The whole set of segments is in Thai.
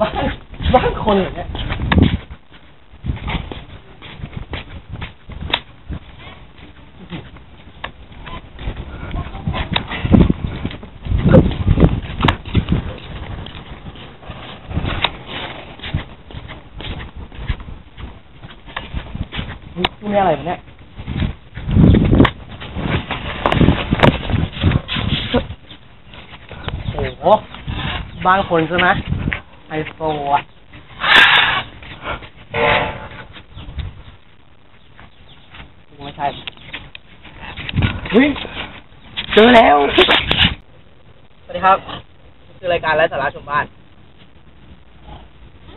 บ้านบ้านคนอย่างเงี้ย นี่นี่อะไรเนี่ยโอ้โหบ้านคนใช่ไหมไฮโซอะไม่ใช่เฮ้ยเจอแล้ว สวัสดีครับ คือรายการไร้สาระชมบ้าน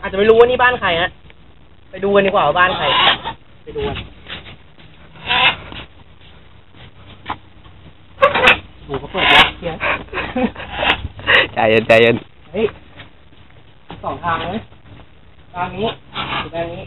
อาจจะไม่รู้ว่านี่บ้านใครฮะ ไปดูกันดีกว่าว่าบ้านใคร กูก็เปิดวะเกียนใจเย็นใจเย็น เฮ้ยสองทางเลยทางนี้ทางนี้